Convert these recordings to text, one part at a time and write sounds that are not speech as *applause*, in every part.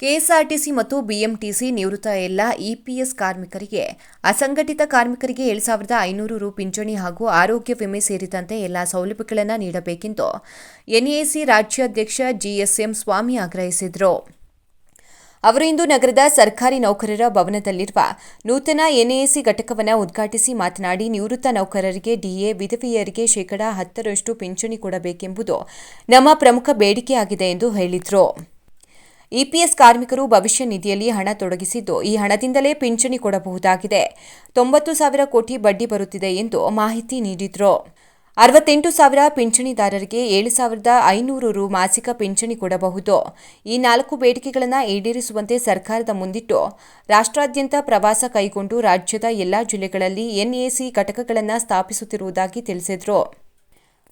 KSRTC ಮತ್ತು BMTC ನಿವೃತ್ತ ಎಲ್ಲ ಇಪಿಎಸ್ ಕಾರ್ಮಿಕರಿಗೆ, ಅಸಂಘಟಿತ ಕಾರ್ಮಿಕರಿಗೆ ಏಳು ಸಾವಿರದ ಐನೂರು ರು ಪಿಂಚಣಿ ಹಾಗೂ ಆರೋಗ್ಯ ವಿಮೆ ಸೇರಿದಂತೆ ಎಲ್ಲ ಸೌಲಭ್ಯಗಳನ್ನು ನೀಡಬೇಕೆಂದು ಎನ್ಎಸಿ ರಾಜ್ಯಾಧ್ಯಕ್ಷ ಜಿಎಸ್ಎಂ ಸ್ವಾಮಿ ಆಗ್ರಹಿಸಿದರು. ಅವರು ಇಂದು ನಗರದ ಸರ್ಕಾರಿ ನೌಕರರ ಭವನದಲ್ಲಿರುವ ನೂತನ ಎನ್ಎಸಿ ಘಟಕವನ್ನು ಉದ್ಘಾಟಿಸಿ ಮಾತನಾಡಿ, ನಿವೃತ್ತ ನೌಕರರಿಗೆ ಡಿಎ ವಿಧವೆಯರಿಗೆ ಶೇಕಡಾ ಹತ್ತರಷ್ಟು ಪಿಂಚಣಿ ಕೊಡಬೇಕೆಂಬುದು ನಮ್ಮ ಪ್ರಮುಖ ಬೇಡಿಕೆಯಾಗಿದೆ ಎಂದು ಹೇಳಿದರು. ಇಪಿಎಸ್ ಕಾರ್ಮಿಕರು ಭವಿಷ್ಯ ನಿಧಿಯಲ್ಲಿ ಹಣ ತೊಡಗಿಸಿದ್ದು ಈ ಹಣದಿಂದಲೇ ಪಿಂಚಣಿ ಕೊಡಬಹುದಾಗಿದೆ. ತೊಂಬತ್ತು ಸಾವಿರ ಕೋಟಿ ಬಡ್ಡಿ ಬರುತ್ತಿದೆ ಎಂದು ಮಾಹಿತಿ ನೀಡಿದರು. ಅರವತ್ತೆಂಟು ಸಾವಿರ ಪಿಂಚಣಿದಾರರಿಗೆ ಏಳು ಸಾವಿರದ ಐನೂರು ರು ಮಾಸಿಕ ಪಿಂಚಣಿ ಕೊಡಬಹುದು. ಈ ನಾಲ್ಕು ಬೇಡಿಕೆಗಳನ್ನು ಈಡೇರಿಸುವಂತೆ ಸರ್ಕಾರದ ಮುಂದಿಟ್ಟು ರಾಷ್ಟ್ರಾದ್ಯಂತ ಪ್ರವಾಸ ಕೈಗೊಂಡು ರಾಜ್ಯದ ಎಲ್ಲಾ ಜಿಲ್ಲೆಗಳಲ್ಲಿ ಎನ್ಎಸಿ ಘಟಕಗಳನ್ನು ಸ್ಥಾಪಿಸುತ್ತಿರುವುದಾಗಿ ತಿಳಿಸಿದರು.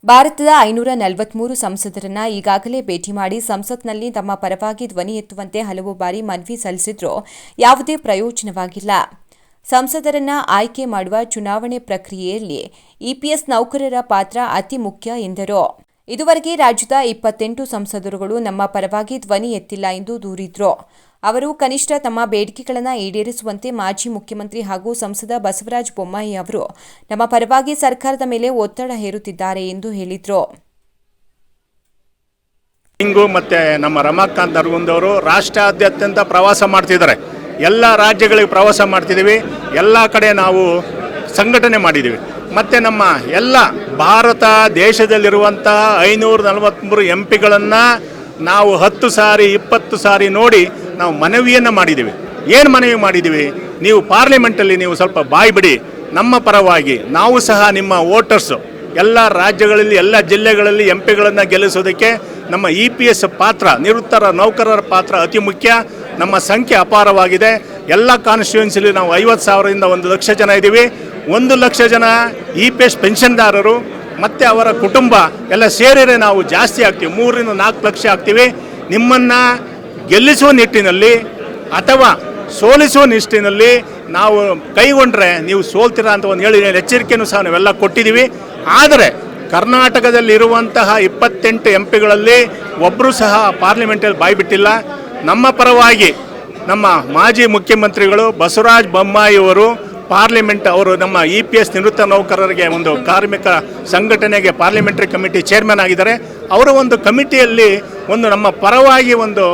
ಭಾರತದ ಐನೂರ ನಲವತ್ಮೂರು ಸಂಸದರನ್ನ ಈಗಾಗಲೇ ಭೇಟಿ ಮಾಡಿ ಸಂಸತ್ನಲ್ಲಿ ತಮ್ಮ ಪರವಾಗಿ ಧ್ವನಿ ಎತ್ತುವಂತೆ ಹಲವು ಬಾರಿ ಮನವಿ ಸಲ್ಲಿಸಿದ್ರೂ ಯಾವುದೇ ಪ್ರಯೋಜನವಾಗಿಲ್ಲ. ಸಂಸದರನ್ನ ಆಯ್ಕೆ ಮಾಡುವ ಚುನಾವಣೆ ಪ್ರಕ್ರಿಯೆಯಲ್ಲಿ ಇಪಿಎಸ್ ನೌಕರರ ಪಾತ್ರ ಅತಿ ಮುಖ್ಯ ಎಂದರು. ಇದುವರೆಗೆ ರಾಜ್ಯದ ಇಪ್ಪತ್ತೆಂಟು ಸಂಸದರುಗಳು ನಮ್ಮ ಪರವಾಗಿ ಧ್ವನಿ ಎತ್ತಿಲ್ಲ ಎಂದು ದೂರಿದ್ರು. ಅವರು ಕನಿಷ್ಠ ತಮ್ಮ ಬೇಡಿಕೆಗಳನ್ನು ಈಡೇರಿಸುವಂತೆ ಮಾಜಿ ಮುಖ್ಯಮಂತ್ರಿ ಹಾಗೂ ಸಂಸದ ಬಸವರಾಜ ಬೊಮ್ಮಾಯಿ ಅವರು ನಮ್ಮ ಪರವಾಗಿ ಸರ್ಕಾರದ ಮೇಲೆ ಒತ್ತಡ ಹೇರುತ್ತಿದ್ದಾರೆ ಎಂದು ಹೇಳಿದರು. ಹಿಂಗು ಮತ್ತು ನಮ್ಮ ರಮಾಕಾಂತ್ ನರಗುಂದವರು ರಾಷ್ಟ್ರಾದ್ಯಂತ ಪ್ರವಾಸ ಮಾಡ್ತಿದ್ದಾರೆ. ಎಲ್ಲ ರಾಜ್ಯಗಳಿಗೆ ಪ್ರವಾಸ ಮಾಡ್ತಿದ್ದೀವಿ. ಎಲ್ಲ ಕಡೆ ನಾವು ಸಂಘಟನೆ ಮಾಡಿದ್ದೀವಿ. ಮತ್ತು ನಮ್ಮ ಎಲ್ಲ ಭಾರತ ದೇಶದಲ್ಲಿರುವಂಥ ಐನೂರ ನಲವತ್ತ್ಮೂರು ಎಂ ಪಿಗಳನ್ನು ನಾವು ಹತ್ತು ಸಾರಿ, ಇಪ್ಪತ್ತು ಸಾರಿ ನೋಡಿ ನಾವು ಮನವಿಯನ್ನು ಮಾಡಿದ್ದೀವಿ ಏನು ಮನವಿ ಮಾಡಿದ್ದೀವಿ ನೀವು ಪಾರ್ಲಿಮೆಂಟಲ್ಲಿ ನೀವು ಸ್ವಲ್ಪ ಬಾಯಿ ಬಿಡಿ. ನಮ್ಮ ಪರವಾಗಿ ನಾವು ಸಹ ನಿಮ್ಮ ವೋಟರ್ಸು, ಎಲ್ಲ ರಾಜ್ಯಗಳಲ್ಲಿ, ಎಲ್ಲ ಜಿಲ್ಲೆಗಳಲ್ಲಿ ಎಂ ಪಿಗಳನ್ನು ಗೆಲ್ಲಿಸೋದಕ್ಕೆ ನಮ್ಮ ಇ ಪಿ ಎಸ್ ಪಾತ್ರ, ನಿವೃತ್ತರ ನೌಕರರ ಪಾತ್ರ ಅತಿ ಮುಖ್ಯ. ನಮ್ಮ ಸಂಖ್ಯೆ ಅಪಾರವಾಗಿದೆ. ಎಲ್ಲ ಕಾನ್ಸ್ಟಿಟ್ಯೂನ್ಸಿಲಿ ನಾವು ಐವತ್ತು ಸಾವಿರದಿಂದ ಒಂದು ಲಕ್ಷ ಜನ ಇದ್ದೀವಿ. ಒಂದು ಲಕ್ಷ ಜನ ಇ ಪಿ ಎಸ್ ಪೆನ್ಷನ್ದಾರರು, ಮತ್ತು ಅವರ ಕುಟುಂಬ ಎಲ್ಲ ಸೇರಿದರೆ ನಾವು ಜಾಸ್ತಿ ಆಗ್ತೀವಿ. ಮೂರರಿಂದ ನಾಲ್ಕು ಲಕ್ಷ ಆಗ್ತೀವಿ. ನಿಮ್ಮನ್ನು ಗೆಲ್ಲಿಸುವ ನಿಟ್ಟಿನಲ್ಲಿ ಅಥವಾ ಸೋಲಿಸುವ ನಿಟ್ಟಿನಲ್ಲಿ ನಾವು ಕೈಗೊಂಡ್ರೆ ನೀವು ಸೋಲ್ತೀರಾ ಅಂತ ಒಂದು ಹೇಳಿ ಎಚ್ಚರಿಕೆಯನ್ನು ಸಹ ನಾವೆಲ್ಲ ಕೊಟ್ಟಿದ್ದೀವಿ. ಆದರೆ ಕರ್ನಾಟಕದಲ್ಲಿರುವಂತಹ ಇಪ್ಪತ್ತೆಂಟು ಎಂ ಪಿಗಳಲ್ಲಿ ಒಬ್ಬರು ಸಹ ಪಾರ್ಲಿಮೆಂಟಲ್ಲಿ ಬಾಯ್ಬಿಟ್ಟಿಲ್ಲ. ನಮ್ಮ ಪರವಾಗಿ ನಮ್ಮ ಮಾಜಿ ಮುಖ್ಯಮಂತ್ರಿಗಳು ಬಸವರಾಜ ಬೊಮ್ಮಾಯಿಯವರು ಪಾರ್ಲಿಮೆಂಟ್ ಅವರು ನಮ್ಮ ಇ ಪಿ ಎಸ್ ನಿವೃತ್ತ ನೌಕರರಿಗೆ ಒಂದು ಕಾರ್ಮಿಕ ಸಂಘಟನೆಗೆ ಪಾರ್ಲಿಮೆಂಟರಿ ಕಮಿಟಿ ಚೇರ್ಮನ್ ಆಗಿದ್ದಾರೆ. ಅವರ ಒಂದು ಕಮಿಟಿಯಲ್ಲಿ ಒಂದು ನಮ್ಮ ಪರವಾಗಿ ಒಂದು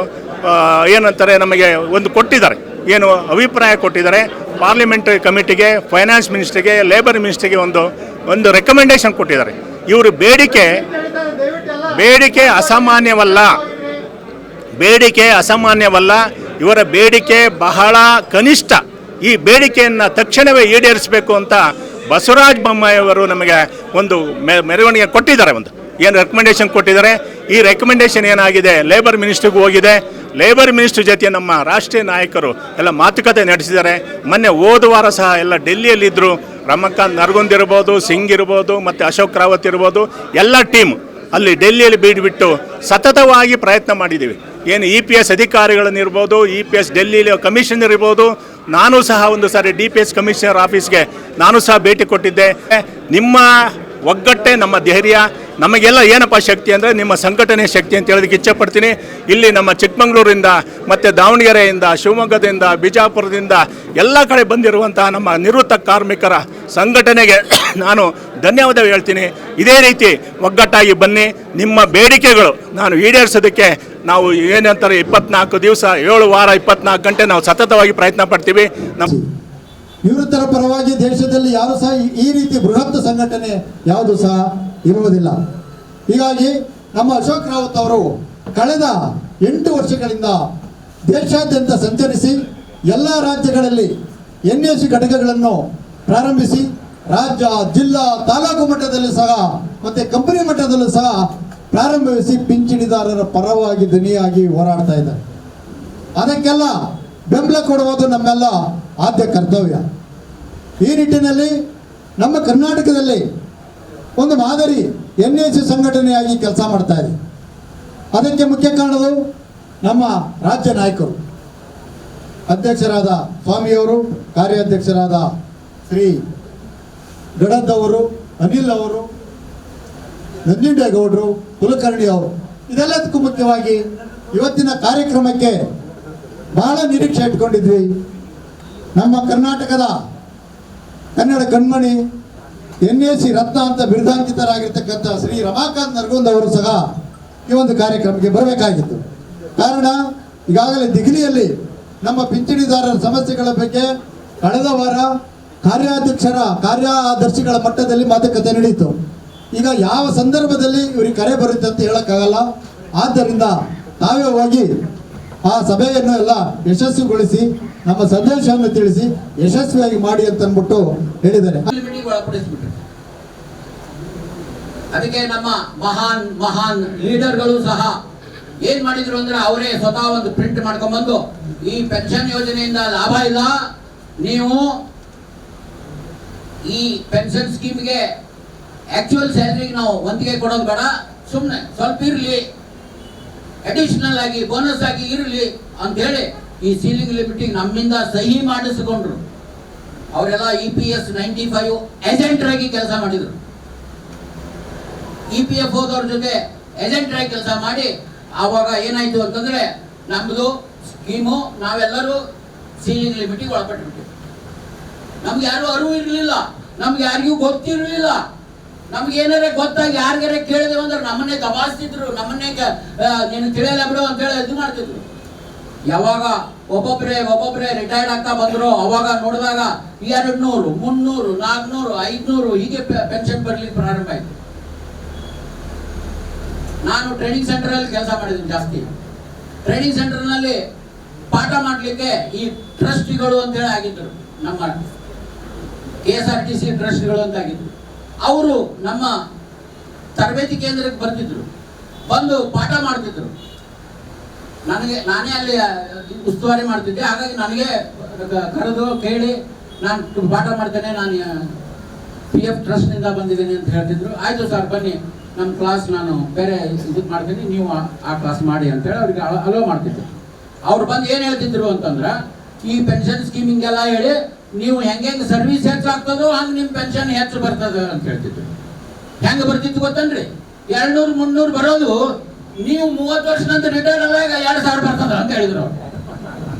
ಏನಂತಾರೆ, ನಮಗೆ ಒಂದು ಕೊಟ್ಟಿದ್ದಾರೆ. ಏನು ಅಭಿಪ್ರಾಯ ಕೊಟ್ಟಿದ್ದಾರೆ. ಪಾರ್ಲಿಮೆಂಟರಿ ಕಮಿಟಿಗೆ ಫೈನಾನ್ಸ್ ಮಿನಿಸ್ಟ್ರಿಗೆ ಲೇಬರ್ ಮಿನಿಸ್ಟ್ರಿಗೆ ಒಂದು ಒಂದು ರೆಕಮೆಂಡೇಶನ್ ಕೊಟ್ಟಿದ್ದಾರೆ. ಇವರು ಬೇಡಿಕೆ ಬೇಡಿಕೆ ಅಸಾಮಾನ್ಯವಲ್ಲ. ಬೇಡಿಕೆ ಅಸಾಮಾನ್ಯವಲ್ಲ. ಇವರ ಬೇಡಿಕೆ ಬಹಳ ಕನಿಷ್ಠ. ಈ ಬೇಡಿಕೆಯನ್ನು ತಕ್ಷಣವೇ ಈಡೇರಿಸಬೇಕು ಅಂತ ಬಸವರಾಜ ಬೊಮ್ಮಾಯಿಯವರು ನಮಗೆ ಒಂದು ಮೆರವಣಿಗೆ ಕೊಟ್ಟಿದ್ದಾರೆ ಒಂದು. ಏನು ರೆಕಮೆಂಡೇಶನ್ ಕೊಟ್ಟಿದ್ದಾರೆ? ಈ ರೆಕಮೆಂಡೇಶನ್ ಏನಾಗಿದೆ? ಲೇಬರ್ ಮಿನಿಸ್ಟ್ರಿಗೂ ಹೋಗಿದೆ. ಲೇಬರ್ ಮಿನಿಸ್ಟ್ರ್ ಜೊತೆ ನಮ್ಮ ರಾಷ್ಟ್ರೀಯ ನಾಯಕರು ಎಲ್ಲ ಮಾತುಕತೆ ನಡೆಸಿದ್ದಾರೆ. ಮೊನ್ನೆ ಹೋದ ವಾರ ಸಹ ಎಲ್ಲ ಡೆಲ್ಲಿಯಲ್ಲಿದ್ದರು ರಮಕಾಂತ್ ನರ್ಗುಂದ್ ಇರ್ಬೋದು, ಸಿಂಗ್ ಇರ್ಬೋದು, ಮತ್ತು ಅಶೋಕ್ ರಾವತ್ ಇರ್ಬೋದು, ಎಲ್ಲ ಟೀಮ್ ಅಲ್ಲಿ ಡೆಲ್ಲಿಯಲ್ಲಿ ಬೀಡ್ಬಿಟ್ಟು ಸತತವಾಗಿ ಪ್ರಯತ್ನ ಮಾಡಿದ್ದೀವಿ. ಏನು ಇ ಪಿ ಎಸ್ ಅಧಿಕಾರಿಗಳನ್ನಿರ್ಬೋದು ಇ ಪಿ ಎಸ್ ಡೆಲ್ಲಿಲಿ ಕಮಿಷನರ್ ಇರ್ಬೋದು, ನಾನು ಸಹ ಒಂದು ಸಾರಿ ಡಿ ಪಿ ಎಸ್ ಕಮಿಷನರ್ ಆಫೀಸ್ಗೆ ನಾನು ಸಹ ಭೇಟಿ ಕೊಟ್ಟಿದ್ದೆ. ನಿಮ್ಮ ಒಗ್ಗಟ್ಟೆ, ನಮ್ಮ ಧೈರ್ಯ ನಮಗೆಲ್ಲ ಏನಪ್ಪ ಶಕ್ತಿ ಅಂದರೆ ನಿಮ್ಮ ಸಂಘಟನೆ ಶಕ್ತಿ ಅಂತ ಹೇಳೋದಕ್ಕೆ ಇಚ್ಛೆಪಡ್ತೀನಿ. ಇಲ್ಲಿ ನಮ್ಮ ಚಿಕ್ಕಮಗಳೂರಿಂದ ಮತ್ತು ದಾವಣಗೆರೆಯಿಂದ, ಶಿವಮೊಗ್ಗದಿಂದ, ಬಿಜಾಪುರದಿಂದ ಎಲ್ಲ ಕಡೆ ಬಂದಿರುವಂತಹ ನಮ್ಮ ನಿವೃತ್ತ ಕಾರ್ಮಿಕರ ಸಂಘಟನೆಗೆ *coughs* ನಾನು ಧನ್ಯವಾದ ಹೇಳ್ತೀನಿ. ಇದೇ ರೀತಿ ಒಗ್ಗಟ್ಟಾಗಿ ಬನ್ನಿ. ನಿಮ್ಮ ಬೇಡಿಕೆಗಳು ನಾನು ಈಡೇರಿಸೋದಕ್ಕೆ ನಾವು ಏನಂತಾರೆ ಇಪ್ಪತ್ನಾಲ್ಕು ದಿವಸ, ಏಳು ವಾರ, ಇಪ್ಪತ್ನಾಲ್ಕು ಗಂಟೆ ನಾವು ಸತತವಾಗಿ ಪ್ರಯತ್ನ ಪಡ್ತೀವಿ. ನಮ್ಮ ನಿವೃತ್ತರ ಪರವಾಗಿ ದೇಶದಲ್ಲಿ ಯಾರು ಸಹ ಈ ರೀತಿ ಬೃಹತ್ ಸಂಘಟನೆ ಯಾವುದು ಸಹ? ಇರುವುದಿಲ್ಲ. ಹೀಗಾಗಿ ನಮ್ಮ ಅಶೋಕ್ ರಾವತ್ ಅವರು ಕಳೆದ ಎಂಟು ವರ್ಷಗಳಿಂದ ದೇಶಾದ್ಯಂತ ಸಂಚರಿಸಿ ಎಲ್ಲ ರಾಜ್ಯಗಳಲ್ಲಿ ಎನ್ ಎಸ್ ಘಟಕಗಳನ್ನು ಪ್ರಾರಂಭಿಸಿ ರಾಜ್ಯ, ಜಿಲ್ಲಾ, ತಾಲೂಕು ಮಟ್ಟದಲ್ಲಿ ಸಹ ಮತ್ತೆ ಕಂಪನಿ ಮಟ್ಟದಲ್ಲೂ ಸಹ ಪ್ರಾರಂಭಿಸಿ ಪಿಂಚಣಿದಾರರ ಪರವಾಗಿ ಧ್ವನಿಯಾಗಿ ಹೋರಾಡ್ತಾ ಇದ್ದಾರೆ. ಅದಕ್ಕೆಲ್ಲ ಬೆಂಬಲ ಕೊಡುವುದು ನಮ್ಮೆಲ್ಲ ಆದ್ಯ ಕರ್ತವ್ಯ. ಈ ನಿಟ್ಟಿನಲ್ಲಿ ನಮ್ಮ ಕರ್ನಾಟಕದಲ್ಲಿ ಒಂದು ಮಾದರಿ ಎನ್ ಎಸ್ ಸಂಘಟನೆಯಾಗಿ ಕೆಲಸ ಮಾಡ್ತಾ ಇದೆ. ಅದಕ್ಕೆ ಮುಖ್ಯ ಕಾರಣವು ನಮ್ಮ ರಾಜ್ಯ ನಾಯಕರು. ಅಧ್ಯಕ್ಷರಾದ ಸ್ವಾಮಿಯವರು, ಕಾರ್ಯಾಧ್ಯಕ್ಷರಾದ ಶ್ರೀ ಗಡದ್ ಅವರು, ಅನಿಲ್ ಅವರು, ನಂಜುಂಡೇಗೌಡರು, ಕುಲಕರ್ಣಿ ಅವರು. ಇದೆಲ್ಲದಕ್ಕೂ ಮುಖ್ಯವಾಗಿ ಇವತ್ತಿನ ಕಾರ್ಯಕ್ರಮಕ್ಕೆ ಬಹಳ ನಿರೀಕ್ಷೆ ಇಟ್ಕೊಂಡಿದ್ವಿ. ನಮ್ಮ ಕರ್ನಾಟಕದ ಕನ್ನಡ ಕಣ್ಮಣಿ ಎನ್ ಎ ಸಿ ರತ್ನ ಅಂತ ಬಿರುದಾಂಕಿತರಾಗಿರ್ತಕ್ಕಂಥ ಶ್ರೀ ರಮಾಕಾಂತ್ ನರಗುಂದ್ ಅವರು ಸಹ ಈ ಒಂದು ಕಾರ್ಯಕ್ರಮಕ್ಕೆ ಬರಬೇಕಾಗಿತ್ತು. ಕಾರಣ, ಈಗಾಗಲೇ ದೆಹಲಿಯಲ್ಲಿ ನಮ್ಮ ಪಿಂಚಣಿದಾರರ ಸಮಸ್ಯೆಗಳ ಬಗ್ಗೆ ಕಳೆದ ವಾರ ಕಾರ್ಯಾಧ್ಯಕ್ಷರ, ಕಾರ್ಯದರ್ಶಿಗಳ ಮಟ್ಟದಲ್ಲಿ ಮಾತುಕತೆ ನಡೆಯಿತು. ಈಗ ಯಾವ ಸಂದರ್ಭದಲ್ಲಿ ಇವರಿಗೆ ಕರೆ ಬರುತ್ತೆ ಅಂತ ಹೇಳಕ್ಕಾಗಲ್ಲ. ಆದ್ದರಿಂದ ತಾವೇ ಹೋಗಿ ಆ ಸಭೆಯನ್ನು ಎಲ್ಲ ಯಶಸ್ವಿಗೊಳಿಸಿ, ನಮ್ಮ ಸಂದೇಶವನ್ನು ತಿಳಿಸಿ, ಯಶಸ್ವಿಯಾಗಿ ಮಾಡಿ ಅಂತ ಅಂದ್ಬಿಟ್ಟು ಹೇಳಿದ್ದಾರೆ. ಅದಕ್ಕೆ ನಮ್ಮ ಮಹಾನ್ ಮಹಾನ್ ಲೀಡರ್ಗಳು ಸಹ ಏನ್ ಮಾಡಿದ್ರು ಅಂದ್ರೆ ಅವರೇ ಸ್ವತಃ ಒಂದು ಪ್ರಿಂಟ್ ಮಾಡ್ಕೊಂಡ್ಬಂದು, ಈ ಪೆನ್ಷನ್ ಯೋಜನೆಯಿಂದ ಲಾಭ ಇಲ್ಲ, ನೀವು ಈ ಪೆನ್ಷನ್ ಸ್ಕೀಮ್ಗೆ ಆಕ್ಚುಯಲ್ ಸ್ಯಾಲರಿಗೆ ನಾವು ಒಂದಿಗೆ ಕೊಡೋದು ಬೇಡ ಸುಮ್ಮನೆ ಸ್ವಲ್ಪ ಇರಲಿ. ಅಡಿಷನಲ್ ಆಗಿ ಬೋನಸ್ ಆಗಿ ಇರಲಿ ಅಂತ ಹೇಳಿ ಈ ಸೀಲಿಂಗ್ ಲಿಮಿಟಿಗೆ ನಮ್ಮಿಂದ ಸಹಿ ಮಾಡಿಸಿಕೊಂಡ್ರು. ಅವರೆಲ್ಲ E P S ninety five ಏಜೆಂಟರಾಗಿ ಕೆಲಸ ಮಾಡಿದ್ರು. ಇ ಪಿ ಎಫ್ ಓದವ್ರ ಜೊತೆ ಏಜೆಂಟರಾಗಿ ಕೆಲಸ ಮಾಡಿ, ಆವಾಗ ಏನಾಯ್ತು ಅಂತಂದ್ರೆ ನಮ್ದು ಸ್ಕೀಮು ನಾವೆಲ್ಲರೂ ಸೀಲಿಂಗ್ ಲಿಮಿಟಿಗೆ ಒಳಪಟ್ಟು ನಮ್ಗೆ ಯಾರು ಅರಿವು ಇರಲಿಲ್ಲ, ನಮ್ಗೆ ಯಾರಿಗೂ ಗೊತ್ತಿರಲಿಲ್ಲ. ನಮ್ಗೆ ಏನಾರ ಗೊತ್ತಾಗಿ ಯಾರಿಗಾರ ಕೇಳಿದೆವು ಅಂದ್ರೆ ನಮ್ಮನ್ನೇ ದಬಾಸ್ತಿದ್ರು, ನಮ್ಮನ್ನೇ ನೀನು ತಿಳಿಯಲ್ಲ ಬಿಡು ಅಂತ ಹೇಳಿ ಇದು ಮಾಡ್ತಿದ್ರು. ಯಾವಾಗ ಒಬ್ಬೊಬ್ಬರೇ ಒಬ್ಬೊಬ್ಬರೇ ರಿಟೈರ್ಡ್ ಆಗ್ತಾ ಬಂದ್ರು, ಅವಾಗ ನೋಡಿದಾಗ ಎರಡು ನೂರು ಮುನ್ನೂರು, ನಾಲ್ಕುನೂರು, ಐದ್ನೂರು, ಹೀಗೆ ಪೆನ್ಷನ್ ಬರ್ಲಿಕ್ಕೆ ಪ್ರಾರಂಭ ಆಯ್ತು. ನಾನು ಟ್ರೈನಿಂಗ್ ಸೆಂಟರ್ ಅಲ್ಲಿ ಕೆಲಸ ಮಾಡಿದ್ದೀನಿ ಜಾಸ್ತಿ. ಟ್ರೈನಿಂಗ್ ಸೆಂಟರ್ನಲ್ಲಿ ಪಾಠ ಮಾಡ್ಲಿಕ್ಕೆ ಈ ಟ್ರಸ್ಟಿಗಳು ಅಂತ ಹೇಳಿ ಆಗಿದ್ರು ನಮ್ಮ K S R T C ಟ್ರಸ್ಟ್ಗಳು ಅಂತ ಆಗಿದ್ರು. ಅವರು ನಮ್ಮ ತರಬೇತಿ ಕೇಂದ್ರಕ್ಕೆ ಬರ್ತಿದ್ರು. ಬಂದು ಪಾಠ ಮಾಡ್ತಿದ್ರು. ನನಗೆ, ನಾನೇ ಅಲ್ಲಿ ಉಸ್ತುವಾರಿ ಮಾಡ್ತಿದ್ದೆ. ಹಾಗಾಗಿ ನನಗೆ ಕರೆದು ಕೇಳಿ ನಾನು ಪಾಠ ಮಾಡ್ತೇನೆ. ನಾನು ಪಿ ಎಫ್ ಟ್ರಸ್ಟ್ನಿಂದ ಬಂದಿದ್ದೀನಿ ಅಂತ ಹೇಳ್ತಿದ್ರು. ಆಯಿತು ಸರ್, ಬನ್ನಿ. ನಮ್ಮ ಕ್ಲಾಸ್ ನಾನು ಬೇರೆ ಇದು ಮಾಡ್ತೀನಿ. ನೀವು ಆ- ಆ ಕ್ಲಾಸ್ ಮಾಡಿ ಅಂತೇಳಿ ಅವ್ರಿಗೆ ಅಲೋ ಮಾಡ್ತಿದ್ದೆ ಅವ್ರು ಬಂದು ಏನು ಹೇಳ್ತಿದ್ರು ಅಂತಂದ್ರೆ, ಈ ಪೆನ್ಷನ್ ಸ್ಕೀಮಿಂಗೆಲ್ಲ ಹೇಳಿ ನೀವು ಹೆಂಗೆ ಸರ್ವಿಸ್ ಹೆಚ್ಚಾಗ್ತದೋ ಹಂಗೆ ನಿಮ್ಮ ಪೆನ್ಷನ್ ಹೆಚ್ಚು ಬರ್ತದ ಅಂತ ಹೇಳ್ತಿದ್ರು. ಹೆಂಗೆ ಬರ್ತಿತ್ತು ಗೊತ್ತನ್ರಿ? ಎರಡ್ನೂರು, ಮುನ್ನೂರು ಬರೋದು ನೀವು ಮೂವತ್ತು ವರ್ಷ ನಂತರ ರಿಟೈರ್ ಆದಾಗ ಎರಡು ಸಾವಿರ ಬರ್ತದ ಅಂತ ಹೇಳಿದ್ರು ಅವ್ರು.